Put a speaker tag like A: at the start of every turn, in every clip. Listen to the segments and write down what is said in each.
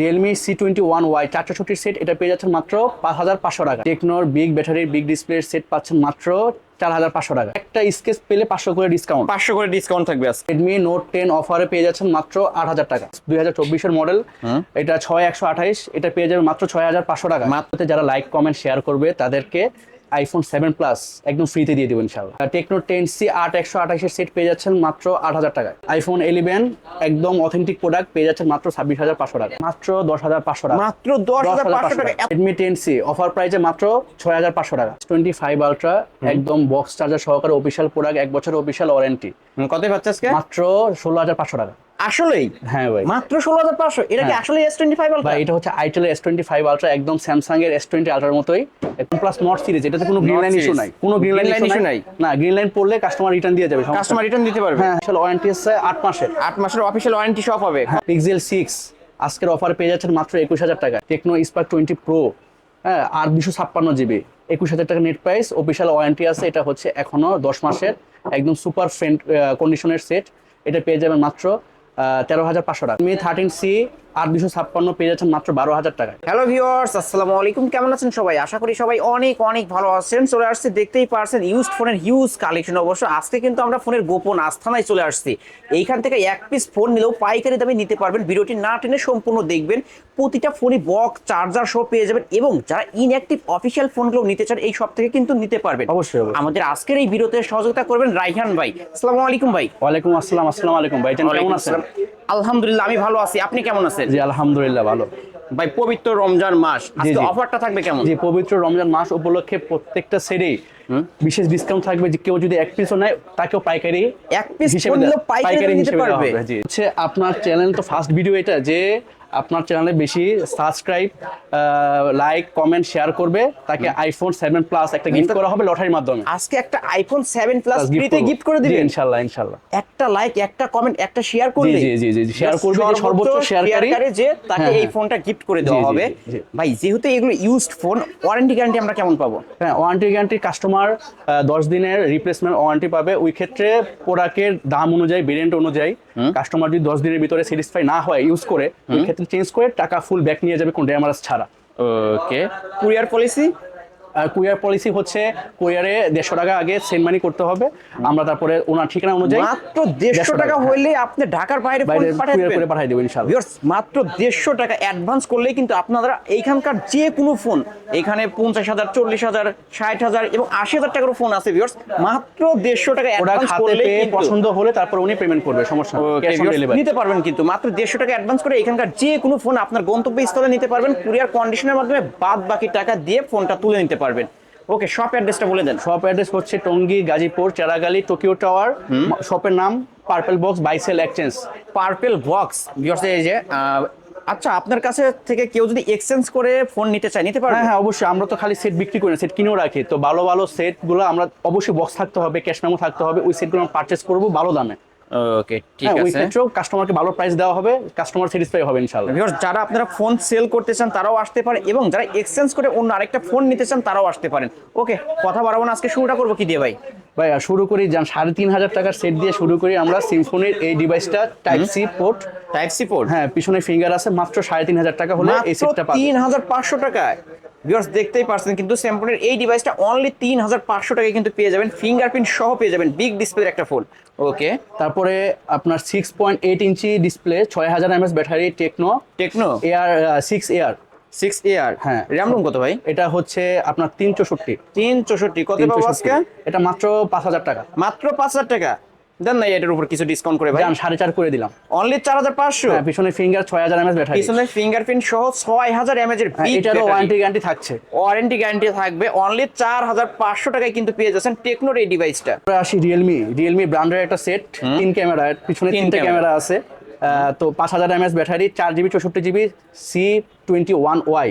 A: Realme C twenty one Y চার চৌষট্টির set এটা পেয়ে যাচ্ছেন মাত্র পাঁচ হাজার পাঁচশো টাকা। টেকনোর বিগ ব্যাটারির বিগ ডিসপ্লের সেট পাচ্ছেন মাত্র চার হাজার পাঁচশো টাকা। একটা স্কেচ পেলে পাঁচশো করে ডিসকাউন্ট
B: পাঁচশো করে ডিসকাউন্ট থাকবে
A: রেডমি নোট টেন অফারে পেয়ে যাচ্ছেন মাত্র আট হাজার টাকা। দুই হাজার চব্বিশের মডেল এটা ছয় একশো আঠাইশ এটা পেয়ে যাবে মাত্র ছয় হাজার পাঁচশো টাকা। মাত্র যারা লাইক কমেন্ট শেয়ার করবে তাদেরকে আইফোন সেভেন প্লাস একদম ফ্রিতে দিয়ে দেবো ইনশাল্লাহ টেকনো টেন সি আট একশো আঠাইশের সেট পেয়ে যাচ্ছেন মাত্র আট হাজার টাকায়। আইফোন ইলেভেন একদম অথেন্টিক প্রোডাক্ট পেয়ে যাচ্ছেন মাত্র ছাব্বিশ হাজার পাঁচশো টাকা মাত্র দশ হাজার পাঁচশো টাকা
B: মাত্র দশ হাজার পাঁচশো টাকা
A: রেডমি টেন সি অফার প্রাইসে মাত্র ছয় হাজার পাঁচশো টাকা। টোয়েন্টি ফাইভ আলট্রা একদম বক্স চার্জার সহকারে অফিসিয়াল প্রোডাক্ট এক বছরের অফিসিয়াল ওয়ারেন্টি
B: কতই পাচ্ছে আজকে?
A: মাত্র ষোলো হাজার পাঁচশো টাকা।
B: আসলেই?
A: হ্যাঁ ভাই।
B: মাত্র ষোলো হাজার পাঁচশো? এটা কি
A: হ্যাঁ।
B: আসলে এস টোয়েন্টি ফাইভ
A: ভাই এটা হচ্ছে itel S twenty five ultra একদম স্যামসাং এর এস টোয়েন্টি আলট্রার মতোই। একদম প্লাস নট সিরিজ এটাতে কোনো গ্রিন লাইন ইস্যু নাই। কোনো গ্রিন লাইন ইস্যু নাই।
B: নাই।
A: না গ্রিন লাইন পড়লে কাস্টমার রিটার্ন দিয়ে যাবে
B: কাস্টমার রিটার্ন দিতে পারবে।
A: হ্যাঁ আসলে ওয়ারেন্টি আছে আট মাসের।
B: আট মাসের অফিসিয়াল ওয়ারেন্টি সব হবে।
A: পিক্সেল সিক্স আজকের অফার পেয়ে যাচ্ছেন মাত্র একুশ হাজার টাকা টেকনো স্পার্ক টোয়েন্টি প্রো হ্যাঁ আর দুশো ছাপ্পান্ন জিবি একুশ হাজার টাকা নেট প্রাইস অফিসিয়াল ওয়ারেন্টি আছে এটা হচ্ছে এখনও দশ মাসের। একদম সুপার ফ্রেন্ড কন্ডিশনের সেট এটা পেয়ে যাবেন মাত্র তেরো হাজার পাঁচশো টাকা। মি থার্টিন সি আর দুশো ছাপ্পান্ন পেয়ে যাচ্ছেন মাত্র বারো হাজার টাকা
B: হ্যালো ভিউয়ার্স আসসালামু আলাইকুম। কেমন আছেন সবাই? আশা করি সবাই অনেক অনেক ভালো আছেন। চলে আসছে দেখতেই পারছেন ইউজড ফোনের হিউজ কালেকশন অবশ্য। আজকে কিন্তু আমরা ফোনের গোপন আস্থানায় চলে আসছি। এইখান থেকে এক পিস ফোন নিলেও পাইকারি দামে নিতে পারবেন। ভিডিওটি না টেনে সম্পূর্ণ দেখবেন। প্রতিটা ফোনই বক্স চার্জার সহ পেয়ে যাবেন এবং যারা ইনঅ্যাক্টিভ অফিসিয়াল ফোনগুলো নিতে চান এই সব থেকে কিন্তু নিতে পারবেন।
A: অবশ্যই।
B: আমাদের আজকের এই ভিডিওতে সহযোগিতা করবেন রাইহান ভাই। আসসালামু আলাইকুম ভাই।
A: ওয়ালাইকুম আসসালাম আসসালামু আলাইকুম ভাই। কেমন আছেন।
B: আলহামদুলিল্লাহ আমি ভালো আছি। আপনি কেমন আছেন?
A: জি আলহামদুলিল্লাহ ভালো।
B: ভাই পবিত্র রমজান মাস আজকে অফারটা থাকবে কেমন?
A: যে পবিত্র রমজান মাস উপলক্ষে প্রত্যেকটা সেরে বিশেষ ডিসকাউন্ট থাকবে যে কেউ যদি এক পিসও নেয় তাকেও পাইকারি
B: এক পিস
A: হিসেবে
B: পাইকারি নিতে
A: হিসেবে। হচ্ছে আপনার চ্যানেল তো ফার্স্ট ভিডিও এটা যে আপনার চ্যানেলে বেশি সাবস্ক্রাইব লাইক কমেন্ট শেয়ার করবে। তাকে আইফোন সেভেন প্লাস একটা গিফট করা হবে লটারির মাধ্যমে।
B: আজকে একটা আইফোন সেভেন প্লাস ফ্রিতে গিফট করে দিবেন
A: ইনশাল্লাহ ইনশাল্লাহ।
B: একটা লাইক একটা কমেন্ট একটা শেয়ার করলে
A: জি, জি, জি, share করবে যে সর্বোচ্চ shareকারী।
B: যে তাকে
A: হ্যাঁ,
B: এই
A: হ্যাঁ।
B: ফোনটা গিফট করে দেওয়া হবে। ভাই যেহেতু এগুলো ইউজড ফোন ওয়ারেন্টি গ্যারান্টি আমরা কেমন পাবো?
A: হ্যাঁ ওয়ারেন্টি গ্যারান্টি কাস্টমার দশ দিনের রিপ্লেসমেন্ট ওয়ারেন্টি পাবে। ওই ক্ষেত্রে প্রোডাক্টের দাম অনুযায়ী ভেরিয়েন্ট অনুযায়ী কাস্টমার যদি দশ দিনের ভিতরে স্যাটিসফাই না হয় ইউজ করে ক্ষেত্রে চেঞ্জ করে টাকা ফুল ব্যাক নিয়ে যাবে কোন ড্যামারাস ছাড়া।
B: Okay courier policy
A: courier policy হচ্ছে কুরিয়ারে দেড়শো টাকা আগে সেন্ড মানি করতে হবে। আমরা তারপরে ওনার ঠিকানা অনুযায়ী
B: মাত্র দেড়শো টাকা
A: হ্যাঁ।
B: হইলে আপনি ঢাকার বাইরে
A: কুরিয়ার
B: দেবেন।
A: করে পাঠিয়ে দেবো ইনশাল্লাহ
B: মাত্র দেড়শো টাকা অ্যাডভান্স করলেই কিন্তু আপনারা এইখানকার যে কোনো ফোন এখানে পঞ্চাশ হাজার চল্লিশ হাজার ষাট হাজার এবং আশি হাজার টাকার ফোন আছে ভিউয়ার্স মাত্র দেড়শো টাকা অ্যাডভান্স কিন্তু
A: পছন্দ হলে তারপর উনি পেমেন্ট করবে সমস্যা
B: নিতে পারবেন কিন্তু মাত্র দেড়শো টাকা অ্যাডভান্স করে এখানকার যে কোনো ফোন আপনার গন্তব্য স্থলে নিতে পারবেন কুরিয়ার কন্ডিশনের মাধ্যমে বাদ বাকি টাকা দিয়ে ফোনটা তুলে নিতে পারবেন। ওকে শপ অ্যাড্রেসটা বলে দেন।
A: শপ অ্যাড্রেস হচ্ছে টঙ্গী গাজীপুর চেরাগালি টোকিও টাওয়ার শপের নাম purple box buy sell exchange
B: purple box viewers এই যে আচ্ছা আপনার কাছে থেকে কেউ যদি এক্সচেঞ্জ করে ফোন নিতে চায় নিতে পারবে?
A: হ্যাঁ হ্যাঁ অবশ্যই। আমরা তো খালি সেট বিক্রি করি না সেট কিনেও রাখি। তো ভালো ভালো সেটগুলো আমরা অবশ্যই বক্স থাকতে হবে ক্যাশ মেমো থাকতে হবে ওই সেটগুলো আমরা পারচেস করব ভালো দামে।
B: ওকে ঠিক
A: হ্যাঁ ওই
B: আছে।
A: ক্ষেত্রেও কাস্টমারকে ভালো প্রাইস দেওয়া হবে কাস্টমার স্যাটিসফাই হবে
B: ভিউয়ার্স যারা আপনারা ফোন সেল করতে চান তারাও আসতে পারে এবং যারা এক্সচেঞ্জ করে অন্য আরেকটা ফোন নিতে চান তারাও আসতে পারেন। ওকে কথা বাড়াবো না আজকে শুরুটা করব কি দিয়ে ভাই?
A: ভাই শুরু করি যান সাড়ে তিন হাজার টাকার সেট দিয়ে শুরু করি আমরা সিম্ফোনির এই ডিভাইসটা type C port
B: type C port
A: হ্যাঁ পিছনে ফিঙ্গার আছে মাত্র সাড়ে তিন হাজার টাকা হলে এই সেটটা পাবেন।
B: তিন হাজার পাঁচশো টাকায়। ভিউয়ার্স দেখতেই পারছেন কিন্তু স্যামসংয়ের এই ডিভাইসটা অনলি তিন হাজার পাঁচশো টাকায় কিন্তু পেয়ে যাবেন ফিঙ্গারপ্রিন্ট সহ পেয়ে যাবেন বিগ ডিসপ্লের একটা ফোন ওকে
A: তারপরে আপনার six point eight inch display ছয় হাজার MS battery Tecno
B: Tecno
A: air six air
B: six air
A: হ্যাঁ।
B: র্যাম রুম কত ভাই?
A: এটা হচ্ছে আপনার তিন চৌষট্টি
B: তিন চৌষট্টি কত পাবো আজকে?
A: এটা মাত্র পাঁচ হাজার টাকা।
B: মাত্র পাঁচ হাজার টাকা। দেন না এটার উপর কিছু ডিসকাউন্ট করে ভাই।
A: আমি সাড়ে চার করে দিলাম।
B: অনলি চার হাজার পাঁচশো।
A: হ্যাঁ পিছনে ফিঙ্গার ছয় হাজার এমএস ব্যাটারি
B: পিছনে ফিঙ্গারপ্রিন্ট সহ ছয় হাজার এমএস এর
A: হ্যাঁ, এটারও ওয়ারেন্টি গ্যারান্টি থাকছে।
B: ওয়ারেন্টি গ্যারান্টি থাকবে। অনলি চার হাজার পাঁচশো টাকায় কিন্তু পেয়ে যাচ্ছেন টেকনোর এই ডিভাইসটা
A: আসি রিয়েলমি রিয়েলমি ব্র্যান্ডের একটা সেট তিন ক্যামেরা পিছনে তিনটা ক্যামেরা আছে। তো পাঁচ হাজার এমএস ব্যাটারি চার জিবি চৌষট্টি GB C twenty one Y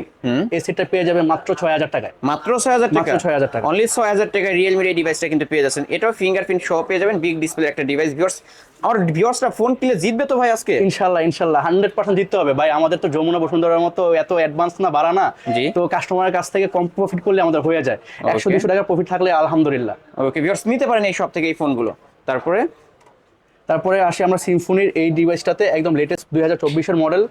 A: এই সেটটা পেয়ে যাবে মাত্র ছয় হাজার টাকায়।
B: মাত্র ছয় হাজার টাকা?
A: ছয় হাজার টাকা।
B: অনলি ছয় হাজার টাকা রিয়েলমির এই ডিভাইসটা কিন্তু পেয়ে যাচ্ছেন। এটাও ফিঙ্গারপ্রিন্ট সহ পেয়ে যাবেন বিগ ডিসপ্লে একটা ডিভাইস ভিউয়ার্স আমার ভিউয়ার্সরা ফোন কিনলে জিতবে তো ভাই আজকে?
A: ইনশাল্লাহ ইনশাল্লাহ হান্ড্রেড পার্সেন্ট জিততে হবে। ভাই আমাদের তো যমুনা বসুন্ধরার মতো এত অ্যাডভান্স না বাড়া না। তো কাস্টমারের কাছ থেকে কম প্রফিট করলে আমাদের হয়ে যায়। একশো দুশো টাকা প্রফিট থাকলে আলহামদুলিল্লাহ।
B: ওকে ভিউয়ার্স নিতে পারেন এই সব থেকে এই ফোনগুলো তারপরে?
A: তারপরে আসি আমরা সিম্ফনির এই ডিভাইসটাতে একদম লেটেস্ট দুই হাজার চব্বিশের মডেল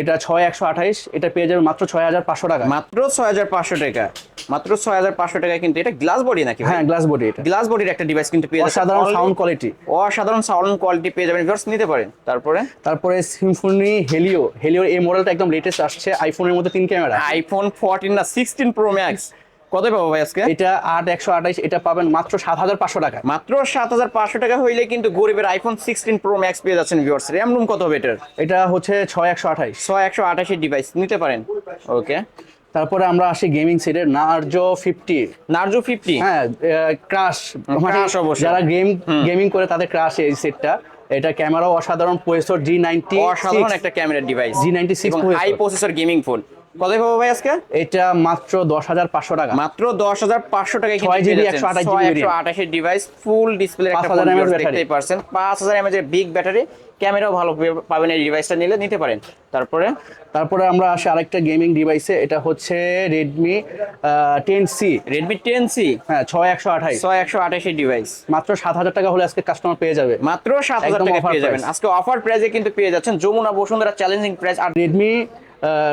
A: এটা ছয় একশো আঠাইশ এটা পেয়ে যাবে মাত্র ছয় হাজার পাঁচশো টাকা।
B: মাত্র ছয় হাজার পাঁচশো টাকা। মাত্র ছয় হাজার পাঁচশো টাকা কিন্তু এটা গ্লাস বডি নাকি
A: হ্যাঁ গ্লাস বডি এটা।
B: গ্লাস বডির একটা ডিভাইস কিন্তু পেয়ে
A: অসাধারণ সাউন্ড কোয়ালিটি
B: অসাধারণ সাউন্ড কোয়ালিটি পেয়ে যাবেন। ভিউয়ার্স নিতে পারেন। তারপরে?
A: তারপরে সিম্ফনি হেলিও হেলিওর এই মডেলটা একদম লেটেস্ট আসছে। আইফোনের মধ্যে তিন ক্যামেরা
B: আইফোন ফোরটিন না সিক্সটিন প্রো ম্যাক্স কত পাবো ভাই আজকে?
A: এটা আট একশো আঠাইশ এটা পাবেন মাত্র সাত হাজার পাঁচশো টাকা।
B: মাত্র সাত হাজার পাঁচশো টাকা হইলে কিন্তু গরিবের আইফোন সিক্সটিন প্রো ম্যাক্স পেয়ে যাচ্ছেন ভিউয়ার্স র্যাম রুম কত হবে এটার?
A: এটা হচ্ছে ছয় একশো আঠাইশ
B: ছয় একশো আঠাশের ডিভাইস নিতে পারেন। ওকে
A: তারপরে আমরা আসি গেমিং সেটের নার্জো ফিফটি
B: নার্জো ফিফটি
A: হ্যাঁ ক্রাশ
B: অবশ্যই।
A: যারা গেম গেমিং করে তাদের ক্রাশ এই সেটটা এটা ক্যামেরাও অসাধারণ প্রসেসর জি নাইনটি
B: অসাধারণ একটা ক্যামেরার ডিভাইস
A: G96
B: এবং
A: processor।
B: High processor gaming phone কত পাবো ভাই আজকে?
A: এটা মাত্র দশ হাজার পাঁচশো টাকা।
B: মাত্র দশ হাজার পাঁচশো টাকায় কিন্তু
A: 6 GB, 128 GB
B: একশো আঠাশের ডিভাইস ফুল ডিসপ্লে একটা
A: 5000 mAh ব্যাটারি।
B: পারছেন। পাঁচ হাজার এমএজ এর বিগ ব্যাটারি ক্যামেরাও ভালো পাবেন এই ডিভাইসটা নিলে নিতে পারেন। তারপরে?
A: তারপরে আমরা আসি আরেকটা গেমিং ডিভাইসে এটা হচ্ছে Redmi ten C
B: Redmi ten C
A: হ্যাঁ ছয় একশো আঠাইশ
B: ছয় একশো আঠাশের ডিভাইস
A: মাত্র সাত হাজার টাকা হলে আজকে কাস্টমার পেয়ে যাবে।
B: মাত্র সাত হাজার
A: একদম
B: টাকা পেয়ে যাবেন। আজকে অফার প্রাইসে কিন্তু পেয়ে যাচ্ছেন। যমুনা বসুন্ধরা চ্যালেঞ্জিং প্রাইস আর
A: রেডমি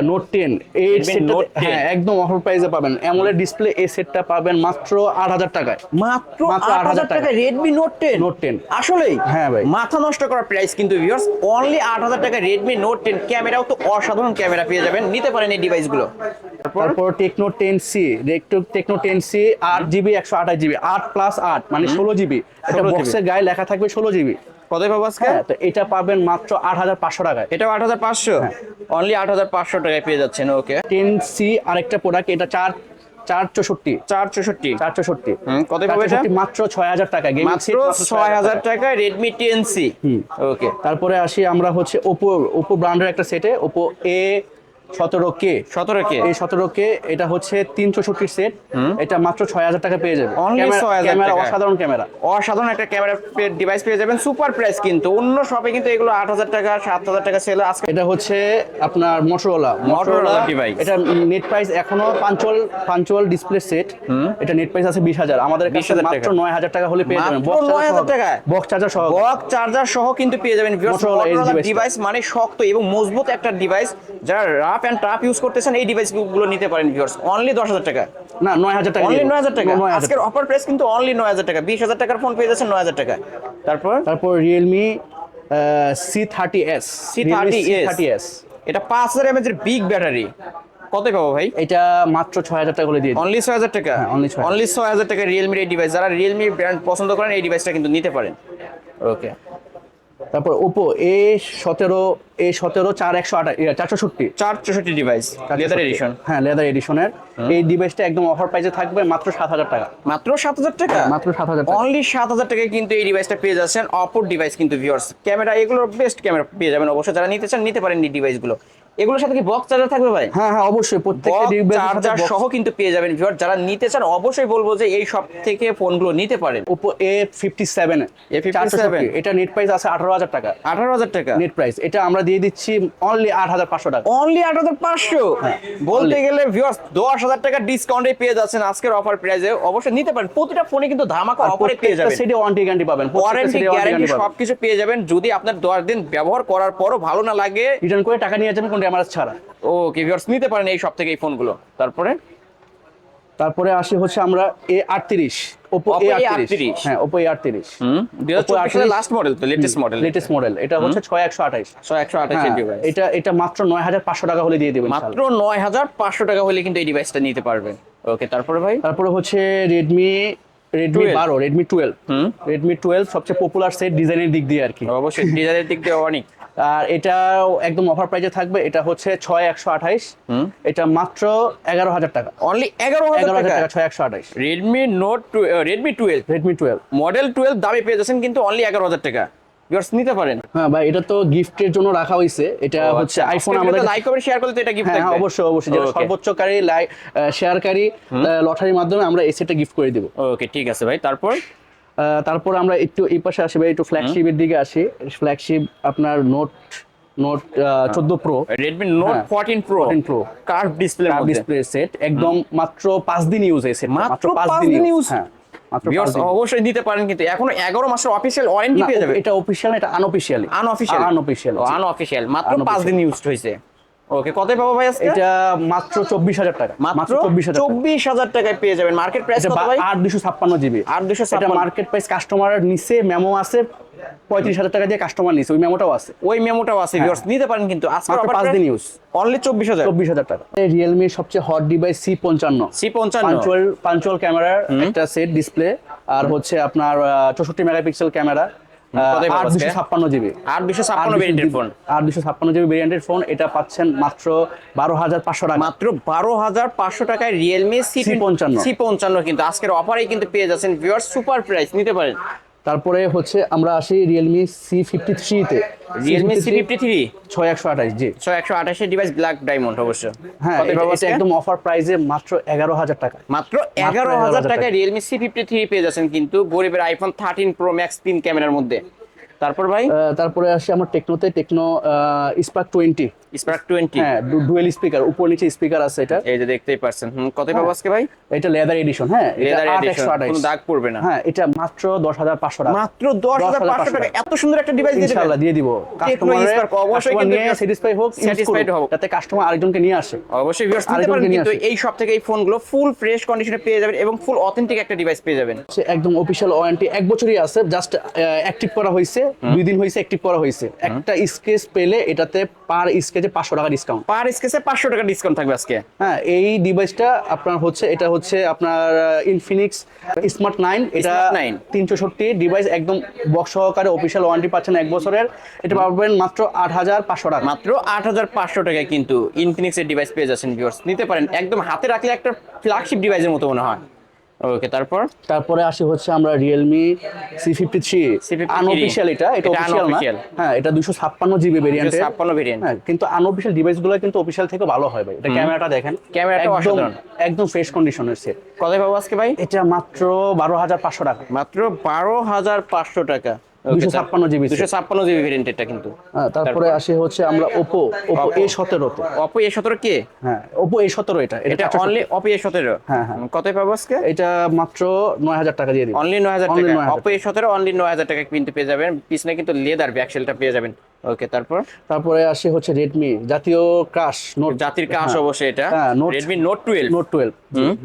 A: নোট টেন এই সেটটা হ্যাঁ একদম অফার প্রাইসে পাবেন। অ্যামোলেড ডিসপ্লে এই সেটটা পাবেন মাত্র আট হাজার টাকায়।
B: মাত্র আট হাজার
A: 8,000
B: টাকা রেডমি নোট টেন
A: Note 10
B: আসলেই?
A: হ্যাঁ ভাই।
B: মাথা নষ্ট করার প্রাইস কিন্তু ভিউয়ার্স অনলি আট হাজার টাকা রেডমি নোট টেন ক্যামেরাও তো অসাধারণ ক্যামেরা পেয়ে যাবেন। নিতে পারেন এই ডিভাইসগুলো তারপর
A: Tecno ten C Tecno ten C আট জিবি একশো আঠাশ জিবি আট প্লাস আট মানে ষোলো জিবি। এটা
B: 16 GB
A: বক্সের গায়ে লেখা থাকবে ষোলো জিবি।
B: কত পাবো আজকে?
A: হ্যাঁ তো এটা পাবেন মাত্র আট হাজার পাঁচশো টাকায়।
B: এটাও আট হাজার পাঁচশো?
A: হ্যাঁ।
B: অনলি আট হাজার পাঁচশো টাকায় পেয়ে যাচ্ছেন ওকে
A: টেন সি আরেকটা প্রোডাক্ট এটা চার চার চৌষট্টি।
B: চার চৌষট্টি?
A: চার চৌষট্টি।
B: কত পাবে
A: মাত্র ছয় হাজার টাকা
B: মাত্র ছয় হাজার টাকায়। রেডমি টেন সি ওকে
A: তারপরে আসি আমরা হচ্ছে ওপো ওপো ব্র্যান্ডের একটা সেটে ওপো এ সতেরো কে।
B: সতেরো কে।
A: এই সতেরো কে এটা হচ্ছে তিন চৌষট্টির সেট এটা মাত্র ছয় হাজার টাকা পেয়ে যাবে। ক্যামেরা-
B: 6,000
A: ক্যামেরা
B: টাকা।
A: অসাধারণ ক্যামেরা।
B: অসাধারণ একটা ক্যামেরা ডিভাইস পেয়ে যাবেন। সুপার প্রাইস কিন্তু। অন্য শপে কিন্তু এগুলো আট হাজার টাকা সাত হাজার টাকা সেল আজকে
A: এটা হচ্ছে আপনার মোটরোলা
B: Motorola device।
A: এটা নেট প্রাইস এখনও punch hole punch hole display set এটা নেট প্রাইস আছে বিশ হাজার। আমাদের কাছে
B: 20,000
A: মাত্র নয় হাজার টাকা হলে পেয়ে যাবেন।
B: মাত্র 9,000 টাকা?
A: বক্স চার্জার সহ
B: বক চার্জার সহ কিন্তু পেয়ে যাবেন। ডিভাইস মানে শক্ত এবং মজবুত একটা ডিভাইস যারা রাফ অ্যান্ড টাফ ইউজ করতেছেন এই ডিভাইসগুলো নিতে পারেন ভিউয়ার্স অনলি দশ হাজার টাকা।
A: না নয় হাজার টাকা
B: অনলি নয় হাজার টাকা।
A: দেবো। 9,000
B: আজকের অফার প্রাইস কিন্তু অনলি নয় হাজার টাকা। বিশ হাজার টাকার ফোন পেয়ে যাচ্ছেন নয় হাজার টাকা তারপর?
A: তারপর Realme C thirty S
B: C thirty
A: thirty S
B: এটা পাঁচ হাজার এমএচ এর বিগ ব্যাটারি কত পাবো ভাই?
A: এটা মাত্র ছয় হাজার টাকা করে দিয়ে।
B: অনলি ছয় হাজার টাকা?
A: অনলি only 6,000
B: অনলি ছয় হাজার টাকা রিয়েলমির এই ডিভাইস যারা রিয়েলমি ব্র্যান্ড পছন্দ করেন এই ডিভাইসটা কিন্তু নিতে পারেন। ওকে
A: তারপর ওপো এ সতেরো এ সতেরো চার একশো আঠাশ চারশোষট্টি
B: চার চৌষট্টি ডিভাইস লেদার এডিশন
A: হ্যাঁ লেদার এডিশনের এই ডিভাইসটা একদম অফার প্রাইসে থাকবে মাত্র সাত হাজার টাকা।
B: মাত্র সাত হাজার টাকা?
A: মাত্র সাত হাজার
B: অনলি সাত হাজার টাকায় কিন্তু এই ডিভাইসটা পেয়ে যাচ্ছেন। অপর ডিভাইস কিন্তু ভিউয়ার্স ক্যামেরা এগুলোর বেস্ট ক্যামেরা পেয়ে যাবেন অবশ্যই। যারা নিতে চান নিতে পারেন এই ডিভাইসগুলো এগুলোর সাথে কি বক্স চার্জার থাকবে ভাই?
A: হ্যাঁ হ্যাঁ অবশ্যই। প্রত্যেকটা ডিভাইসের সাথে
B: চার্জার সহ কিন্তু পেয়ে যাবেন ভিউয়ার যারা নিতে চান অবশ্যই বলব যে এই সব থেকে ফোনগুলো নিতে পারেন।
A: ফিফটি সেভেন
B: A57
A: এটা নেট প্রাইস আছে আঠারো হাজার টাকা।
B: আঠারো হাজার টাকা?
A: নেট প্রাইস এটা আমরা দিয়ে দিচ্ছি অনলি আট হাজার পাঁচশো টাকা।
B: অনলি আট হাজার পাঁচশো?
A: হ্যাঁ,
B: বলতে গেলে ভিউয়ার্স দশ হাজার টাকা ডিসকাউন্টে পেয়ে যাচ্ছেন আজকের অফার প্রাইসে অবশ্যই নিতে পারেন। প্রতিটা ফোনে কিন্তু ধামাকা অফারে পেয়ে যাবেন।
A: সেটে ওয়ারেন্টি গ্যারান্টি পাবেন।
B: ওয়ারেন্টি গ্যারান্টি সবকিছু পেয়ে যাবেন। যদি আপনার দশ দিন ব্যবহার করার পরও ভালো না লাগে
A: রিটার্ন করে টাকা নিয়ে যাবেন ক্যামেরা ছাড়া।
B: ওকে ভিউয়ার্স নিতে পারেন এই সব থেকে এই ফোনগুলো তারপরে?
A: তারপরে আসে হচ্ছে আমরা এ আটত্রিশ ওপো এ
B: A38
A: আটত্রিশ। হ্যাঁ ওপো এ আটত্রিশ।
B: হুম দুই হাজার
A: Oppo
B: চব্বিশ সালের
A: 38
B: লাস্ট মডেল তো লেটেস্ট মডেল
A: লেটেস্ট মডেল এটা হচ্ছে ছয় একশো আঠাইশ
B: ছয় একশো আঠাশের ডিভাইস
A: এটা এটা মাত্র নয় হাজার পাঁচশো টাকা হলে দিয়ে দেবেন
B: মাত্র নয় হাজার পাঁচশো টাকা হলে কিন্তু এই ডিভাইসটা নিতে পারবেন। ওকে তারপরে ভাই?
A: তারপরে হচ্ছে রেডমি রেডমি
B: 12
A: বারো রেডমি টুয়েলভ
B: হুম।
A: রেডমি টুয়েলভ সবচেয়ে পপুলার সেট ডিজাইনের দিক দিয়ে আর কি।
B: অবশ্যই ডিজাইনের দিক দিয়ে অনেক।
A: আর এটাও একদম অফার প্রাইসে থাকবে এটা হচ্ছে ছয় একশো আঠাইশ। এটা মাত্র এগারো হাজার টাকা।
B: অনলি এগারো হাজার
A: এগারো হাজার
B: টাকা?
A: ছয় একশো আঠাইশ।
B: Redmi note Redmi twelve
A: Redmi twelve
B: model twelve দামে পেয়ে যাচ্ছেন কিন্তু অনলি এগারো হাজার টাকা। ভিউয়ার্স নিতে পারেন।
A: হ্যাঁ ভাই এটা তো গিফটের জন্য রাখা হয়েছে এটা হচ্ছে আইফোন আমাদের
B: লাইক কমেন্ট শেয়ার করলে তো এটা গিফট
A: হ্যাঁ হ্যাঁ, অবশ্যই অবশ্যই।
B: Okay.
A: সর্বোচ্চকারী লাইক শেয়ারকারী লটারির মাধ্যমে আমরা এই সেটটা গিফট করে দিব।
B: ওকে ঠিক আছে ভাই। তারপর?
A: তারপর আমরা একটু এই পাশে আসি ভাই একটু ফ্ল্যাগশিপের দিকে আসি। ফ্ল্যাগশিপ আপনার নোট নোট চোদ্দ প্রো
B: রেডমি নোট
A: হ্যাঁ,
B: fourteen pro
A: 14 Pro।
B: Curve display
A: display set একদম মাত্র পাঁচ দিন ইউজ হয়েছে
B: মাত্র পাঁচ দিন ইউজ
A: হ্যাঁ মাত্র
B: Viewers,
A: দিন।
B: অবশ্যই দিতে পারেন কিন্তু এখনও এগারো মাসের অফিসিয়াল ওয়ারেন্টি
A: না,
B: পেয়ে যাবে।
A: এটা অফিসিয়াল এটা আনঅফিসিয়ালি
B: আনঅফিসিয়াল
A: আনঅফিসিয়াল
B: আনঅফিসিয়াল মাত্র পাঁচ দিন ইউজড হয়েছে। ওকে কত পাবো ভাই আজকে?
A: এটা মাত্র চব্বিশ হাজার টাকা।
B: মাত্র
A: চব্বিশ হাজার
B: চব্বিশ হাজার টাকায় পেয়ে যাবেন। মার্কেট প্রাইস কত ভাই?
A: আট দুশো ছাপ্পান্ন জিবি।
B: আট দুশো
A: এটা মার্কেট প্রাইস কাস্টমার নিচে মেমো আছে পঁয়ত্রিশ হাজার টাকা দিয়ে কাস্টমার নিচে ওই মেমোটাও আছে।
B: ওই মেমোটাও আছে ভিউয়ার্স নিতে পারেন কিন্তু। আজকে
A: হ্যাঁ। পাঁচ দিন ইউজ
B: অনলি চব্বিশ হাজার।
A: চব্বিশ হাজার টাকা। রিয়েলমির সবচেয়ে হট ডিভাইস সি পঞ্চান্ন।
B: সি পঞ্চান্ন।
A: পাঞ্চুয়াল পাঞ্চুয়াল ক্যামেরার একটা সেট ডিসপ্লে আর হচ্ছে আপনার চৌষট্টি মেগাপিক্সেল ক্যামেরা আট দুশো ছাপ্পান্ন জিবি।
B: আট দুশো ছাপ্পান্ন ভেরিয়েন্টের ফোন
A: দুশো ছাপ্পান্ন জিবি ভেরিয়েন্টের ফোন এটা পাচ্ছেন মাত্র বারো হাজার পাঁচশো টাকা।
B: মাত্র বারো হাজার পাঁচশো টাকায় রিয়েলমি সি
A: C55
B: সি পঞ্চান্ন। কিন্তু আজকের অফারে কিন্তু পেয়ে যাচ্ছেন সুপার প্রাইস নিতে পারেন।
A: তারপরে হচ্ছে আমরা আসি রিয়েলমি সি ফিফটি থ্রিতে
B: রিয়েলমি সি ফিফটি থ্রি
A: ছয় একশো আঠাশ জি।
B: ছয় একশো আঠাশের ডিভাইস ব্ল্যাক ডায়মন্ড অবশ্য।
A: হ্যাঁ এটা-? একদম অফার প্রাইসে মাত্র এগারো হাজার টাকা।
B: মাত্র এগারো হাজার টাকায় রিয়েলমি সি ফিফটি থ্রি পেয়ে যাচ্ছেন কিন্তু গরিবের আইফোন থার্টিন প্রো ম্যাক্স তিন ক্যামেরার মধ্যে। তারপর ভাই?
A: তারপরে আসি আমার টেকনোতে Tecno spark twenty
B: spark twenty
A: হ্যাঁ ডুয়েল স্পিকার উপর নিচে স্পিকার আছে এটা।
B: এই যে দেখতেই পারছেন হুম কত পাবো আজকে ভাই?
A: এটা লেদার এডিশন হ্যাঁ
B: লেদার এডিশন কোনো দাগ পড়বে না।
A: হ্যাঁ এটা মাত্র দশ হাজার পাঁচশো টাকা।
B: মাত্র দশ হাজার পাঁচশো
A: 10,500
B: টাকা। এত সুন্দর একটা ডিভাইস দিয়ে
A: ইনশাআল্লাহ দিয়ে দিব।
B: Spark অবশ্যই
A: কাস্টমার
B: কিন্তু
A: নিয়ে স্যাটিসফাই হোক করুক,
B: হোক।
A: যাতে কাস্টমার আরেকজনকে নিয়ে আসে।
B: অবশ্যই ভিউয়ার্স নিতে পারেন কিন্তু এই সব থেকে এই ফোনগুলো ফুল ফ্রেশ কন্ডিশনে পেয়ে যাবেন এবং ফুল অথেন্টিক একটা ডিভাইস পেয়ে যাবেন।
A: একদম অফিসিয়াল ওয়ারেন্টি এক বছরই আছে জাস্ট অ্যাক্টিভ করা হয়েছে। দুই দিন হয়েছে অ্যাক্টিভ করা হয়েছে একটা স্কেচ পেলে এটাতে পার স্কেচে পাঁচশো টাকা ডিসকাউন্ট
B: পার স্কেচে পাঁচশো টাকা ডিসকাউন্ট থাকবে আজকে।
A: হ্যাঁ এই ডিভাইসটা আপনার হচ্ছে এটা হচ্ছে আপনার ইনফিনিক্স স্মার্ট নাইন এটা
B: Smart 9
A: তিন চৌষট্টি ডিভাইস একদম বক্স সহকারে অফিসিয়াল ওয়ারেন্টি পাচ্ছেন এক বছরের। এটা পাবেন মাত্র আট হাজার পাঁচশো টাকা।
B: মাত্র আট হাজার পাঁচশো টাকায় কিন্তু ইনফিনিক্স এর ডিভাইস পেয়ে যাচ্ছেন ভিউয়ার্স নিতে পারেন। একদম হাতে রাখলে একটা ফ্ল্যাগশিপ ডিভাইসের মতো মনে হয়। ওকে তারপর?
A: তারপরে আসি হচ্ছে আমরা Realme C fifty three
B: C53
A: unofficial এটা এটা অফিসিয়াল না। হ্যাঁ এটা দুশো ছাপ্পান্ন জিবি ভেরিয়েন্ট
B: ছাপ্পান্ন ভেরিয়েন্ট
A: হ্যাঁ কিন্তু আনঅফিসিয়াল ডিভাইসগুলো কিন্তু অফিসিয়াল থেকে ভালো হয় ভাই। এটা ক্যামেরাটা দেখেন।
B: ক্যামেরাটা
A: একদম। একদম ফ্রেশ কন্ডিশনের সেট
B: কত পাবো আজকে ভাই?
A: এটা মাত্র বারো হাজার পাঁচশো টাকা।
B: মাত্র বারো হাজার পাঁচশো টাকা।
A: 256 GB
B: দুশো ছাপ্পান্ন জিবি ভেরিয়েন্টটা কিন্তু।
A: হ্যাঁ, তারপরে আসে হচ্ছে আমরা ওপো ওপো
B: Oppo।
A: এ সতেরোতে।
B: অপো এ সতেরো কে?
A: হ্যাঁ এ সতেরো এটা
B: এটা
A: এটা
B: অনলি অপো এ সতেরো?
A: হ্যাঁ, হ্যাঁ।
B: কত পাবো আজকে?
A: এটা মাত্র নয় হাজার টাকা দিয়ে দিই
B: অনলি নয় হাজার
A: Only
B: টাকা।
A: 9,000
B: অপো এ সতেরো অনলি নয় হাজার টাকা কিন্তু পেয়ে যাবেন। পিছনে কিন্তু লেদার ব্যাকসেলটা পেয়ে যাবেন। ওকে তারপর?
A: তারপরে আসে হচ্ছে রেডমি জাতীয় ক্রাশ নোট
B: জাতির কাজ অবশ্যই এটা।
A: হ্যাঁ, Note-
B: Redmi note twelve
A: note twelve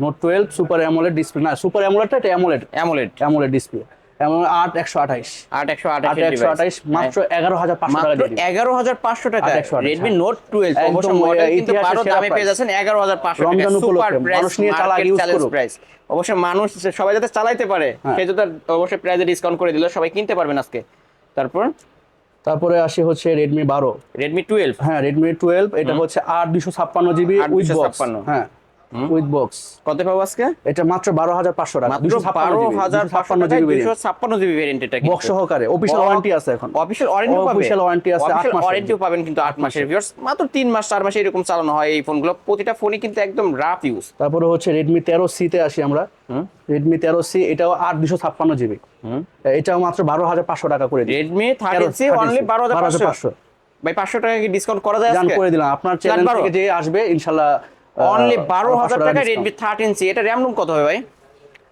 A: note twelve super AMOLED display না সুপার অ্যামোলেডটা এটা অ্যামোলেড
B: অ্যামোলেড
A: অ্যামোলেড ডিসপ্লে এমন আট একশো আঠাইশ।
B: আট একশো
A: একশো আঠাইশ মাত্র এগারো হাজার পাঁচশো টাকা।
B: এগারো হাজার পাঁচশো টাকা।
A: 828
B: রেডমি। নোট টুয়েলভ অবশ্য মডেল কিন্তু
A: সেরা
B: দামে পেয়ে যাচ্ছেন এগারো হাজার পাঁচশো
A: রমজান উপলক্ষে মানুষ নিয়ে চালাক use করুক।
B: প্রাইস অবশ্য মানুষ সবাই যাতে চালাইতে পারে
A: হ্যাঁ।
B: সেই জন্য অবশ্যই প্রাইসে ডিসকাউন্ট করে দিল সবাই কিনতে পারবেন আজকে। তারপর?
A: তারপরে আসে হচ্ছে রেডমি বারো।
B: রেডমি টুয়েলভ
A: হ্যাঁ রেডমি টুয়েলভ এটা হচ্ছে আট দুশো ছাপ্পান্ন জিবি উইথ বক্স হ্যাঁ। উইথ বক্স
B: কত পাবো আজকে?
A: এটা মাত্র বারো হাজার পাঁচশো টাকা। দুশো
B: বারো হাজার
A: ছাপ্পান্ন জিবি
B: দুশো ছাপ্পান্ন জিবি ভেরিয়েন্ট এটা
A: বক্স সহকারে অফিসিয়াল ওয়ারেন্টি আছে এখন।
B: অফিসিয়াল ওয়ারেন্টি
A: Official warranty আছে আট
B: অফিসিয়াল ওয়ারেন্টিও পাবেন কিন্তু আট মাসের ভিউয়ার্স মাত্র তিন মাস চার মাসে এরকম চালানো হয় এই ফোনগুলো প্রতিটা ফোনই কিন্তু একদম রাফ ইউজ
A: তারপরে হচ্ছে রেডমি তেরো সিতে আসি আমরা। রেডমি তেরো সি এটাও আট দুশো ছাপ্পান্ন জিবি। এটাও মাত্র বারো হাজার পাঁচশো টাকা করে
B: রেডমি থার্টিন সি অনলি বারো হাজার পাঁচশো। ভাই পাঁচশো টাকা কি ডিসকাউন্ট করা যায়
A: করে দিলাম। আপনার চ্যানেল থেকে যে আসবে ইনশাল্লাহ
B: অনলি বারো হাজার টাকা রেডমি থার্টিন সি এটা র্যাম রুম কত হবে ভাই?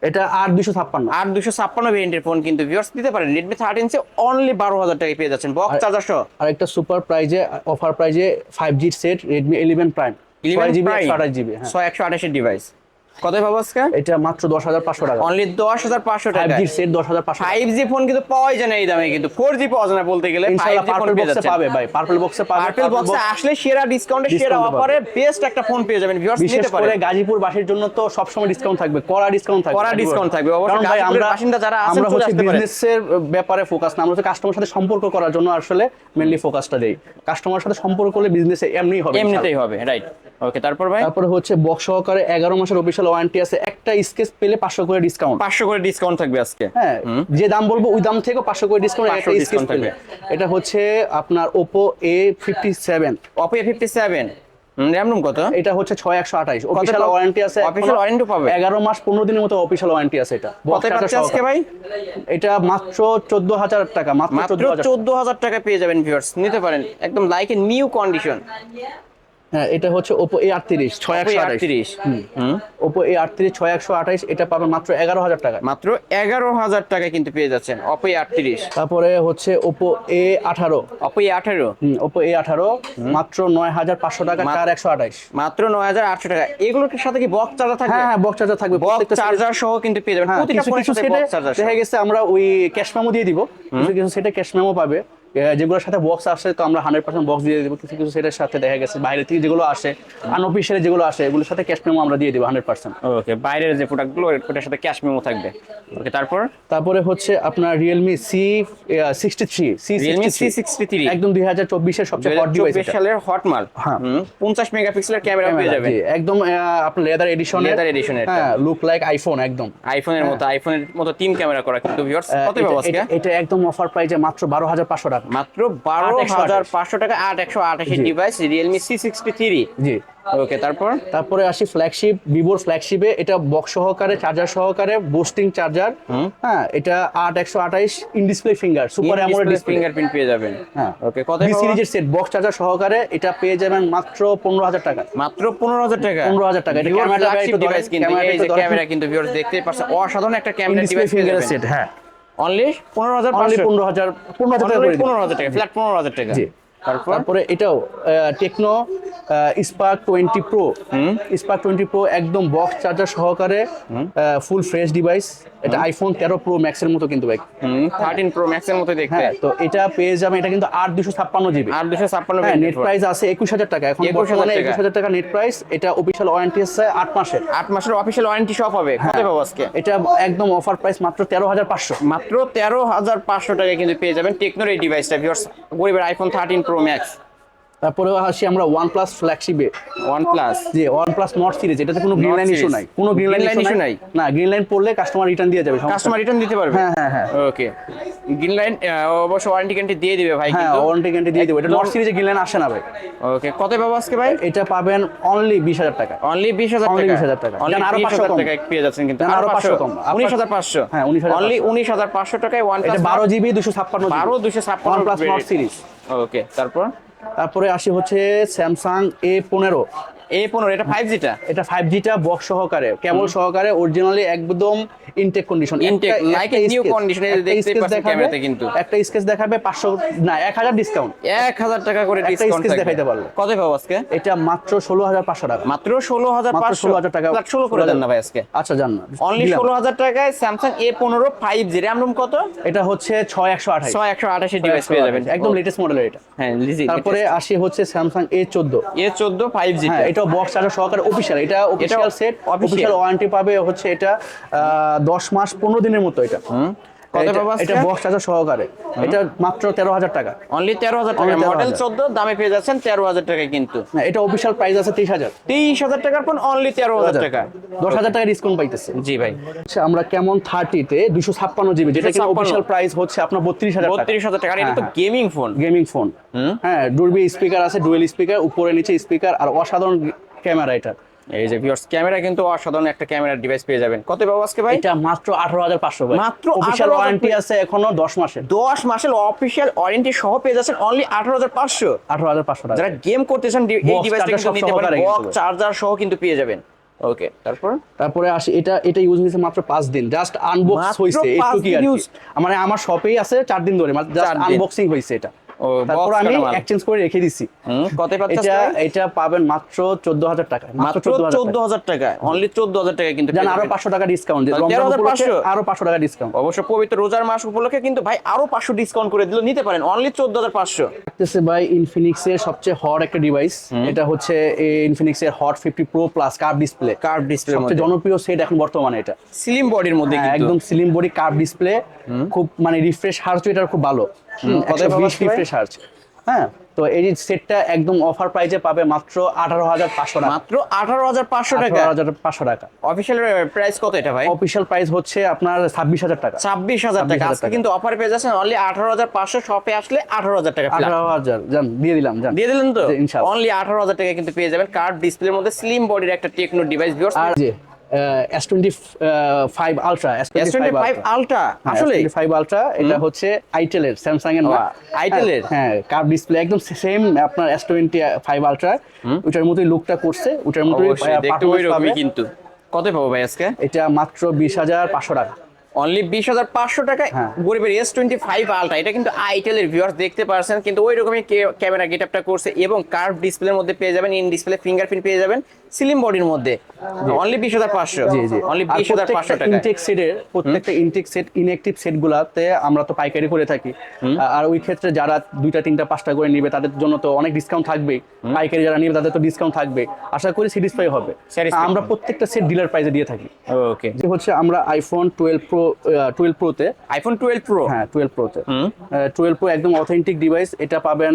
A: এটা আট দুশো ছাপ্পান্ন।
B: আর দুশো ছাপ্পান্ন ভেরিয়েন্টের ফোন কিন্তু ভিউয়ার্স দিতে পারেন। রেডমি থার্টিন সি অনলি বারো হাজার টাকায় পেয়ে যাচ্ছেন। বক্স চার্জার সহ।
A: আর একটা সুপার প্রাইজে অফার প্রাইজে five G set Redmi eleven prime eleven GB একশো আঠাশ জিবি হ্যাঁ।
B: ছয় একশো আঠাশের ডিভাইস কত পাবো আজকে?
A: এটা মাত্র দশ হাজার পাঁচশো টাকা।
B: অনলি দশ হাজার পাঁচশো টাকা।
A: জি সেট দশ হাজার পাঁচশো
B: ফাইভ জি ফোন কিন্তু পাওয়াই যায় না এই দামে কিন্তু। ফোর জি পাওয়া যায় না বলতে গেলে
A: পার্পল বক্সে পাবে ভাই। পার্পল বক্সে পাবে
B: পার্পেল বক্সে আসলে সেরা ডিসকাউন্টে সেরা অফারে বেস্ট একটা ফোন পেয়ে যাবেন। ভিউয়ার্স
A: বিশেষ
B: নিতে
A: করে গাজীপুর বাসীর জন্য তো সবসময় ডিসকাউন্ট থাকবে। কড়া ডিসকাউন্ট থাকবে।
B: কড়া discount থাকবে, অবশ্যই
A: ভাই আমরা
B: বাসিন্দা যারা আছেন
A: আমরা হচ্ছে বিজনেসের ব্যাপারে ফোকাস না। আমরা কাস্টমার সাথে সম্পর্ক করার জন্য আসলে মেনলি ফোকাসটা দেই। কাস্টমার সাথে সম্পর্ক করলে বিজনেসে এমনিই হবে
B: এমনিতেই হবে রাইট ওকে তারপর ভাই?
A: তারপরে হচ্ছে বক্স সহকারে এগারো মাসের অফিসিয়াল ওয়ারেন্টি আছে একটা স্কেচ পেলে পাঁচশো করে ডিসকাউন্ট
B: পাঁচশো করে ডিসকাউন্ট থাকবে আজকে।
A: হ্যাঁ যে দাম বলব ওই দাম থেকে পাঁচশো করে ডিসকাউন্ট একটা স্কেচ পেলে। এটা হচ্ছে আপনার Oppo A fifty seven
B: Oppo A fifty seven RAM ROM কত?
A: এটা হচ্ছে ছয় একশো আঠাইশ অফিসিয়াল ওয়ারেন্টি আছে
B: Official warranty পাবে?
A: এগারো মাস পনেরো দিনের মতো অফিসিয়াল ওয়ারেন্টি আছে এটা।
B: কত আজকে ভাই?
A: এটা মাত্র চোদ্দ হাজার টাকা মাত্র চোদ্দ হাজার।
B: টাকা পেয়ে যাবেন ভিউয়ার্স নিতে পারেন। একদম লাইক এ নিউ কন্ডিশন
A: হ্যাঁ এটা হচ্ছে ওপো এ আটত্রিশ ছয় একশো
B: আটত্রিশ। হুম।
A: ওপো এ আটত্রিশ ছয় একশো আঠাইশ এটা পাবেন মাত্র এগারো হাজার টাকা
B: মাত্র এগারো হাজার টাকায় কিন্তু পেয়ে যাচ্ছেন অপো আটত্রিশ।
A: তারপরে হচ্ছে ওপো এ আঠারো।
B: অপো আঠারো।
A: ওপো এ আঠারো মাত্র নয় হাজার পাঁচশো টাকা চার একশো আঠাইশ
B: মাত্র নয় হাজার আটশো টাকা। এগুলোর সাথে কি বক্স চার্জার থাকবে?
A: হ্যাঁ হ্যাঁ বক্স চার্জার থাকবে।
B: বক্স চার্জার সহ কিন্তু পেয়ে যাবেন।
A: হ্যাঁ,
B: প্রতিটা
A: কিছু কিছু সেটে দেখা গেছে আমরা ওই ক্যাশ মেমো দিয়ে দিব। কিছু কিছু সেটে ক্যাশ মেমো পাবে। এ, যেগুলোর সাথে বক্স আসে তো আমরা হান্ড্রেড পার্সেন্ট বক্স দিয়ে দিব। কিছু কিছু সেটের সাথে দেখা গেছে বাইরে থেকে যেগুলো আসে আনঅফিসিয়ালি যেগুলো আসে এগুলোর সাথে ক্যাশ মেমো আমরা দিয়ে দিব হান্ড্রেড পার্সেন্ট
B: ওকে বাইরের যে প্রোডাক্টগুলো ওটার সাথে ক্যাশ মেমো থাকবে। ওকে তারপর?
A: তারপরে হচ্ছে আপনার Realme C sixty three C
B: sixty C63
A: একদম দুই হাজার চব্বিশের সবচেয়ে হট ডিভাইস
B: সালের হট মাল।
A: হ্যাঁ।
B: পঞ্চাশ মেগাপিক্সেলের ক্যামেরা পেয়ে যাবে
A: একদম আপনার লেদার এডিশন
B: লেদার এর
A: হ্যাঁ লুক লাইক আইফোন একদম।
B: আইফোনের মতো আইফোনের মতো তিন ক্যামেরা করা। কিন্তু ভিউয়ার্স কত আজকে?
A: এটা- একদম অফার প্রাইজে মাত্র বারো হাজার পাঁচশো টাকা।
B: মাত্র বারো হাজার পাঁচশো টাকা আট একশো আঠাশের
A: G.
B: Device Realme C sixty three
A: G.
B: Okay তারপর?
A: তারপরে আসি ফ্ল্যাগশিপ ভিভোর ফ্ল্যাগশিপে এটা বক্স সহকারে চার্জার সহকারে বুস্টিং চার্জার হ্যাঁ এটা আট একশো আঠাইশ in display finger super AMOLED display
B: fingerprint পেয়ে যাবেন।
A: হ্যাঁ।
B: ওকে কত
A: বি সিরিজের সেট বক্স চার্জার সহকারে এটা পেয়ে যাবেন মাত্র পনেরো হাজার টাকা।
B: মাত্র পনেরো হাজার টাকা?
A: 15,000 টাকা। এটা ধরেন,
B: ডিভাইস কিন্তু ক্যামেরা কিন্তু ভিউয়ার্স দেখতেই পাচ্ছেন অসাধারণ একটা ক্যামেরা ডিভাইস
A: ফিঙ্গারের সেট হ্যাঁ।
B: অনলি পনেরো হাজার
A: পনেরো হাজার পনেরো হাজার টাকা
B: পনেরো হাজার টাকা ফ্ল্যাট পনেরো হাজার টাকা। তারপর?
A: এটাও Tecno Spark twenty pro Spark twenty pro একদম বক্স চার্জার সহকারে ফুল ফ্রেশ ডিভাইস এটা আইফোন তেরো প্রো ম্যাক্সের মতো কিন্তু ভাই।
B: থার্টিন প্রো ম্যাক্সের মতো দেখতে।
A: হ্যাঁ তো এটা পেয়ে যাবেন এটা কিন্তু আট দুশো ছাপ্পান্ন জিবি
B: আট দুশো ছাপ্পান্ন
A: হ্যাঁ নেট প্রাইস আছে একুশ হাজার টাকা। এখন
B: 21,000
A: বর্তমানে একুশ হাজার টাকা নেট প্রাইস এটা অফিসিয়াল ওয়ারেন্টি আছে আট মাসের।
B: আট মাসের অফিসিয়াল ওয়ারেন্টি সব হবে।
A: হ্যাঁ।
B: কত পাবো আজকে?
A: এটা একদম অফার প্রাইস মাত্র তেরো হাজার পাঁচশো।
B: মাত্র তেরো হাজার পাঁচশো টাকায় কিন্তু পেয়ে যাবেন টেকনোর এই ডিভাইসটা ভিউয়ার্স গরিবের আইফোন থার্টিন প্রো ম্যাক্স
A: তারপরে আসি আমরা প্লাস ফ্ল্যাগশিপে যে ওয়ান প্লাস নট সিরিজ এটাতে কোনো গ্রিন লাইন ইস্যু নাই। কোনো গ্রিন লাইন ইস্যু নাই। না গ্রিন লাইন পড়লে কাস্টমার রিটার্ন দিয়ে যাবে
B: কাস্টমার রিটার্ন দিতে পারবে?
A: হ্যাঁ হ্যাঁ হ্যাঁ।
B: ওকে গ্রিন লাইন অবশ্য ওয়ারেন্টি গ্যারান্টি দিয়ে দিবে ভাই
A: হ্যাঁ ওয়ারেন্টি গ্যারান্টি দিয়ে দেবো। এটা নট সিরিজে গ্রিন লাইন আসে না ভাই।
B: ওকে কত পাবো আজকে ভাই?
A: এটা পাবেন অনলি বিশ হাজার টাকা।
B: অনলি বিশ হাজার
A: Only
B: টাকা?
A: 20,000 টাকা।
B: অনলি
A: আরও
B: বিশ
A: 500
B: হাজার
A: কম।
B: পেয়ে যাচ্ছেন কিন্তু।
A: আরও 500 কম।
B: উনিশ হাজার পাঁচশো।
A: হ্যাঁ, 19,500
B: অনলি উনিশ হাজার পাঁচশো টাকায় ওয়ান
A: এটা বারো জিবি দুশো ছাপ্পান্ন
B: বারো দুশো ছাপ্পান্ন
A: one plus Nord series
B: okay তারপর?
A: তারপরে আসি হচ্ছে স্যামসাং এ পনেরো।
B: এ পনেরো এটা ফাইভ জিটা
A: এটা ফাইভ জিটা বক্স সহকারে কেবল সহকারে অরিজিনালি একদম intact condition
B: a new condition, এই যে পাচ্ছেন ক্যামেরাতে কিন্তু।
A: একটা স্কেচ দেখাবে পাঁচশো না এক হাজার ডিসকাউন্ট
B: এক হাজার টাকা করে ডিসকাউন্ট
A: sketch দেখাইতে পারল।
B: কত পাবো আজকে?
A: এটা মাত্র ষোলো হাজার পাঁচশো টাকা।
B: মাত্র ষোলো হাজার
A: মাত্র
B: পাঁচশো।
A: 16,000 টাকা।
B: ষোলো করে দেন না ভাই আজকে।
A: আচ্ছা জান না।
B: অনলি
A: দিলাম।
B: ষোলো হাজার টাকায় স্যামসাং এ পনেরো ফাইভ জি র্যাম রুম কত?
A: এটা হচ্ছে ছয় একশো আঠাশ।
B: ছয় একশো আঠাশি ডিভাইস পেয়ে যাবেন।
A: একদম লেটেস্ট মডেলের এটা।
B: হ্যাঁ
A: তারপরে আসি হচ্ছে স্যামসাং এ চোদ্দ।
B: এ চোদ্দ ফাইভ জি
A: হ্যাঁ এটা বক্স চার্জার সহকারে অফিসিয়াল এটা অফিসিয়াল সেট অফিসিয়াল ওয়ারেন্টি পাবে হচ্ছে এটা দশ মাস পনেরো দিনের মতো এটা।
B: কত পাবো
A: এটা বক্স চার্জার সহকারে। এটা মাত্র তেরো হাজার টাকা।
B: অনলি টাকা। মডেল দামে পেয়ে যাচ্ছেন টাকায় কিন্তু।
A: না, এটা অফিসিয়াল প্রাইস আছে
B: টাকার অনলি টাকা
A: টাকা ডিসকাউন্ট পাইতেছে।
B: জি ভাই।
A: আচ্ছা আমরা কেমন থার্টিতে দুশো ছাপ্পান্ন জিবি যেটা
B: 256
A: প্রাইস হচ্ছে আপনার বত্রিশ হাজার
B: বত্রিশ হাজার টাকা। এটা তো গেমিং ফোন
A: গেমিং ফোন হ্যাঁ ডুরবি স্পিকার আছে ডুয়েল স্পিকার উপরে নিচে স্পিকার আর অসাধারণ ক্যামেরা এটা।
B: এই যে ভিউয়ার্স ক্যামেরা কিন্তু অসাধারণ একটা ক্যামেরার ডিভাইস পেয়ে যাবেন। কত পাবো আজকে ভাই?
A: এটা মাত্র আঠারো হাজার পাঁচশো
B: মাত্র
A: অফিসিয়াল ওয়ারেন্টি আছে এখনও দশ মাসের।
B: দশ মাসের অফিসিয়াল ওয়ারেন্টি সহ পেয়ে যাচ্ছেন অনলি আঠারো হাজার পাঁচশো।
A: আঠারো হাজার পাঁচশো টাকা।
B: যারা গেম করতেছেন ডি- এই ডিভাইসটা কিন্তু নিতে পারেন। বক্স চার্জার সহ কিন্তু পেয়ে যাবেন। ওকে তারপর?
A: তারপরে আসি এটা এটা ইউজ হয়েছে মাত্র পাঁচ দিন। জাস্ট আনবক্স
B: পাঁচ
A: একটু কি। আর? মানে আমার শপেই আছে চার দিন ধরে জাস্ট
B: চার দিন।
A: আনবক্সিং হয়েছে এটা। তারপর আমি এক্সচেঞ্জ করে রেখে দিছি।
B: কত পাচ্ছেন
A: এটা এটা পাবেন মাত্র চোদ্দ হাজার টাকা
B: মাত্র চোদ্দ হাজার টাকা। অনলি চোদ্দ হাজার টাকা কিন্তু
A: জান আরও
B: যাবেন।
A: পাঁচশো টাকা ডিসকাউন্ট
B: তাহলে 13,500
A: আরও পাঁচশো টাকা ডিসকাউন্ট
B: অবশ্য পবিত্র রোজার মাস উপলক্ষে কিন্তু ভাই আরও পাঁচশো ডিসকাউন্ট করে দিল নিতে পারেন অনলি চোদ্দ হাজার পাঁচশো।
A: থাকতেছে ভাই ইনফিনিক্স এর সবচেয়ে হট একটা ডিভাইস এটা হচ্ছে ইনফিনিক্স এর Hot fifty pro plus curve display
B: curve display
A: সবচেয়ে জনপ্রিয় সেট এখন বর্তমানে এটা।
B: স্লিম বডির মধ্যে
A: হ্যাঁ, একদম স্লিম বডি কার্ভ ডিসপ্লে খুব মানে রিফ্রেশ হার্চ এটার খুব ভালো। রিফ্রেশ হ্যাঁ তো এই সেটটা একদম অফার প্রাইজে পাবে মাত্র আঠারো হাজার পাঁচশো টাকা।
B: মাত্র আঠারো হাজার পাঁচশো টাকা?
A: হাজার পাঁচশো টাকা।
B: অফিসিয়াল প্রাইস কত এটা ভাই?
A: অফিসিয়াল প্রাইস হচ্ছে আপনার ছাব্বিশ হাজার টাকা।
B: ছাব্বিশ হাজার টাকা। আজকে কিন্তু অফার পেয়ে যাচ্ছেন অনলি আঠারো হাজার পাঁচশো শপে আসলে আঠারো হাজার টাকা
A: আঠারো হাজার জান দিয়ে দিলাম জান।
B: দিয়ে দিলেন তো। অনলি আঠারো হাজার টাকা কিন্তু পেয়ে যাবেন। কার্ড ডিসপ্লের মধ্যে স্লিম বডির একটা টেকনো ডিভাইস
A: আর S twenty five ultra S
B: S twenty five ultra আসলে
A: ফাইভ আলট্রা এটা হচ্ছে আইটেল এর স্যামসাং এর না?
B: এর?
A: হ্যাঁ কার্ভ ডিসপ্লে একদম সেম আপনার এস টোয়েন্টি ফাইভ আলট্রা ওটার মতোই লুকটা করছে ওটার মতোই
B: দেখতে কিন্তু। কত পাবো ভাই আজকে?
A: এটা মাত্র বিশ হাজার পাঁচশো টাকা।
B: অনলি বিশ হাজার পাঁচশো টাকায়
A: হ্যাঁ।
B: গরিবের এস টোয়েন্টি ফাইভ আলট্রা এটা কিন্তু আইটেলের ভিউয়ার্স দেখতে পারছেন কিন্তু ওই রকমই ক্যামেরা গেট আপটা করছে এবং কার্ভ ডিসপ্লের মধ্যে পেয়ে যাবেন ইন ডিসপ্লে ফিঙ্গারপ্রিন্ট পেয়ে যাবেন স্লিম বডির মধ্যে। অনলি বিশ হাজার পাঁচশো।
A: জি জি।
B: অনলি বিশ হাজার পাঁচশো টাকা
A: ইনটেক সেটের প্রত্যেকটা ইনটেক সেট ইনঅ্যাক্টিভ সেট গুলাতে আমরা তো পাইকারি করে থাকি। আর ওই ক্ষেত্রে যারা দুইটা তিনটা পাঁচটা করে নিবে তাদের জন্য তো অনেক ডিসকাউন্ট থাকবে। পাইকারি যারা নিবে তাদের তো ডিসকাউন্ট থাকবে। আশা করি স্যাটিসফাই হবে। আমরা প্রত্যেকটা সেট ডিলার প্রাইসে দিয়ে থাকি।
B: ওকে
A: যে হচ্ছে আমরা আইফোন টুয়েলভ প্রো টুয়েলভ প্রোতে
B: আইফোন টুয়েলভ প্রো
A: হ্যাঁ টুয়েলভ প্রোতে টুয়েলভ প্রো একদম অথেন্টিক ডিভাইস এটা পাবেন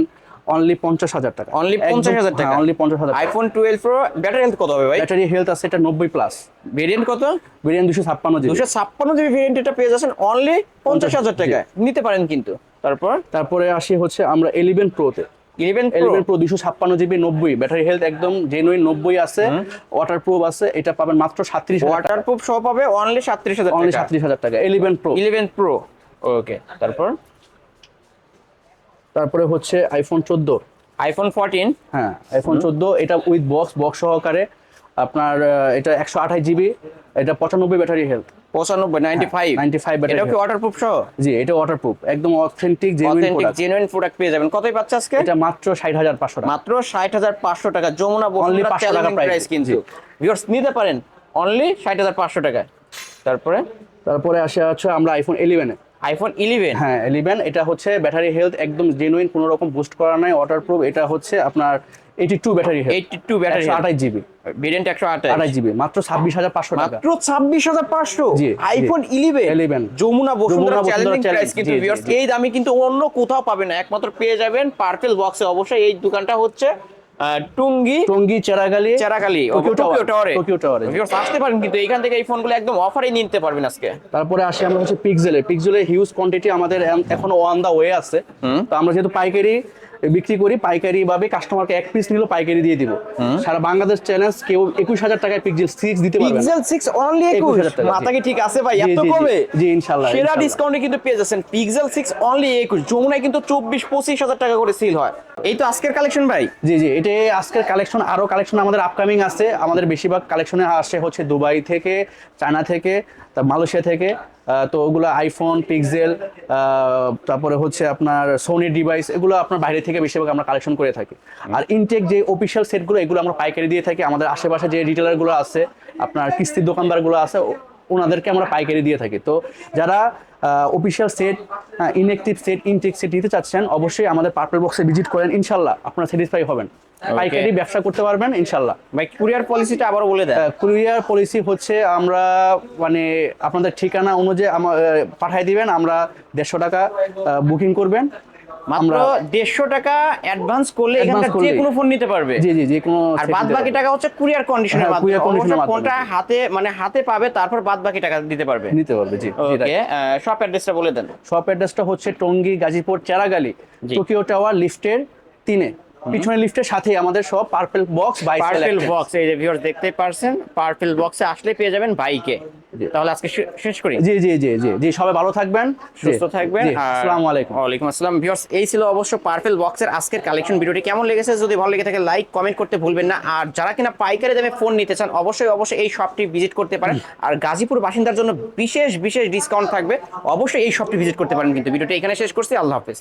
A: অনলি পঞ্চাশ হাজার টাকা।
B: Only 50,000 টাকা?
A: অনলি পঞ্চাশ হাজার
B: iPhone twelve pro battery health কত হবে ভাই?
A: ব্যাটারি হেলথ আছে এটা নব্বই প্লাস
B: ভেরিয়েন্ট কত?
A: ভেরিয়েন্ট দুশো ছাপ্পান্ন জিবি
B: দুশো ছাপ্পান্ন জিবি ভেরিয়েন্ট এটা পেয়ে যাচ্ছেন অনলি পঞ্চাশ হাজার টাকায়। নিতে পারেন কিন্তু। তারপর?
A: তারপরে আসি হচ্ছে আমরা ইলেভেন প্রোতে
B: ইলেভেন প্রো
A: ইলেভেন প্রো দুশো ছাপ্পান্ন জিবি নব্বই। ব্যাটারি হেলথ একদম জেনুইন নব্বই আছে ওয়াটার প্রুফ আছে এটা পাবেন মাত্র সাত্রিশ
B: ওয়াটার প্রুফ সহ পাবে অনলি হাজার
A: অনলি
B: টাকা।
A: সাত্রিশ হাজার টাকা eleven pro
B: eleven pro okay তারপর?
A: তারপরে হচ্ছে আইফোন চোদ্দ।
B: আইফোন ফোরটিন
A: হ্যাঁ আইফোন চোদ্দ এটা উইথ বক্স বক্স সহকারে আপনার এটা একশো আঠাশ জিবি এটা পঁচানব্বই ব্যাটারি হেলথ
B: পঁচানব্বই নাইনটি ফাইভ
A: 95 battery
B: এটাও কি
A: health।
B: সহ?
A: জি এটা ওয়াটারপ্রুফ একদম authentic genuine
B: authentic
A: product
B: genuine product পেয়ে যাবেন। কতই পাচ্ছে আজকে?
A: এটা মাত্র ষাট হাজার পাঁচশো টাকা।
B: মাত্র ষাট হাজার পাঁচশো টাকা। যমুনা
A: Only
B: বসুন্ধরা
A: 500 টাকা
B: চ্যালেঞ্জিং প্রাইস কিন্তু। ভিউয়ার্স নিতে পারেন। অনলি ষাট হাজার পাঁচশো টাকা তারপরে?
A: তারপরে আসে হচ্ছে আমরা আইফোন ইলেভেনে
B: আইফোন ইলেভেন
A: হ্যাঁ ইলেভেন এটা হচ্ছে ব্যাটারি হেলথ একদম জেনুইন কোনো রকম বুস্ট করা নাই ওয়াটার প্রুফ এটা হচ্ছে আপনার eighty two battery health
B: eighty two battery
A: আঠাশ জিবি
B: ভেরিয়েন্ট একশো আঠাশ।
A: জিবি মাত্র ছাব্বিশ হাজার পাঁচশো
B: মাত্র ছাব্বিশ হাজার পাঁচশো। IPhone eleven
A: 11
B: Jamuna Bashundhara challenging price কিন্তু। এই দামে কিন্তু অন্য কোথাও পাবেন না। একমাত্র পেয়ে যাবেন পার্পেল বক্সে অবশ্যই এই দোকানটা হচ্ছে টুঙ্গি
A: টুঙ্গি চেরাগালি
B: চেরাকালি
A: টোকিও
B: টাওয়ারে
A: টোকিও টাওয়ারে
B: Viewers, আসতে পারেন কিন্তু এখান থেকে এই ফোনগুলো একদম অফারে নিতে পারবেন আজকে।
A: তারপরে আসি আমরা হচ্ছে পিক্সেলে পিক্সেলে হিউজ কোয়ান্টিটি আমাদের এখন এখনও অন দা ওয়ে আছে। তো আমরা যেহেতু পাইকারি বিক্রি করি পাইকারি ভাবে কাস্টমারকে এক পিস নিলেও পাইকারি দিয়ে দিব। সারা বাংলাদেশ চ্যালেঞ্জ কেউ একুশ হাজার টাকায় পিক্সেল সিক্স দিতে পারবে।
B: পিক্সেল 6 অনলি 21
A: 21,000
B: মাথা কি ঠিক আছে ভাই? এত। কমে?
A: জি, ইনশাআল্লাহ,
B: সেরা ডিসকাউন্টে কিন্তু পেয়ে যাচ্ছেন পিক্সেল 6 অনলি 21 যমুনায় কিন্তু 24 25 হাজার টাকা করে সেল হয়। এই তো আজকের কালেকশন ভাই।
A: জি জি এটা আজকের কালেকশন আরও কালেকশন আমাদের আপকামিং আছে। আমাদের বেশিরভাগ কালেকশনে আসে হচ্ছে দুবাই থেকে চায়না থেকে তা মালয়েশিয়া থেকে। তো ওগুলো আইফোন পিক্সেল তারপরে হচ্ছে আপনার সোনি ডিভাইস এগুলো আপনার বাইরে থেকে বেশিরভাগ আমরা কালেকশন করে থাকি। আর ইনটেক যে অফিসিয়াল সেটগুলো এগুলো আমরা পাইকারি দিয়ে থাকি। আমাদের আশেপাশে যে রিটেলারগুলো আছে আপনার কিস্তির দোকানদারগুলো আছে ওনাদেরকে আমরা পাইকারি দিয়ে থাকি। তো যারা official set inactive set intact set নিতে চাচ্ছেন অবশ্যই আমাদের পার্পল বক্সে ভিজিট করেন। ইনশাল্লাহ আপনারা স্যাটিসফাই হবেন। পাইকারি ব্যবসা করতে পারবেন ইনশাল্লাহ।
B: ভাই কুরিয়ার পলিসিটা আবারও বলে দেন।
A: কুরিয়ার পলিসি হচ্ছে আমরা মানে আপনাদের ঠিকানা অনুযায়ী আমার পাঠিয়ে দিবেন আমরা দেড়শো টাকা বুকিং করবেন।
B: মাত্র
A: আমরা
B: দেড়শো টাকা অ্যাডভান্স করলে এখানকার যে কোনো ফোন নিতে পারবে।
A: জি জি যে কোনো
B: আর বাদ বাকি টাকা হচ্ছে কুরিয়ার কন্ডিশনের
A: হ্যাঁ,
B: মাধ্যমে। ফোনটা হাতে মানে হাতে পাবে তারপর বাদ বাকি টাকা দিতে পারবে।
A: নিতে পারবে জি জি,
B: ওকে শপ অ্যাড্রেসটা বলে দেন।
A: শপ অ্যাড্রেসটা হচ্ছে টঙ্গী গাজীপুর চেরাগালি টোকিও টাওয়ার লিফটের তিনে। পিছনের লিফটের সাথে আমাদের সব purple box by
B: purple box এই যে ভিউয়ার্স দেখতেই পারছেন পার্পেল বক্সে আসলে পেয়ে যাবেন বাইকে তাহলে আজকে শেষ করি?
A: জি জি জি জি জি সবাই ভালো থাকবেন।
B: সুস্থ থাকবেন
A: আসসালামু আলাইকুম।
B: ওয়ালাইকুম আসসালাম। ভিউয়ার্স এই ছিল অবশ্য পার্পেল বক্সের আজকের কালেকশন ভিডিওটি কেমন লেগেছে? যদি ভালো লেগে থাকে লাইক কমেন্ট করতে ভুলবেন না। আর যারা কিনা পাইকারি দামে ফোন নিতে চান অবশ্যই অবশ্যই এই শপটি ভিজিট করতে পারেন। আর গাজীপুর বাসিন্দার জন্য বিশেষ বিশেষ ডিসকাউন্ট থাকবে। অবশ্যই এই শপটি ভিজিট করতে পারেন কিন্তু। ভিডিওটি এখানে শেষ করছি। আল্লাহ হাফেজ।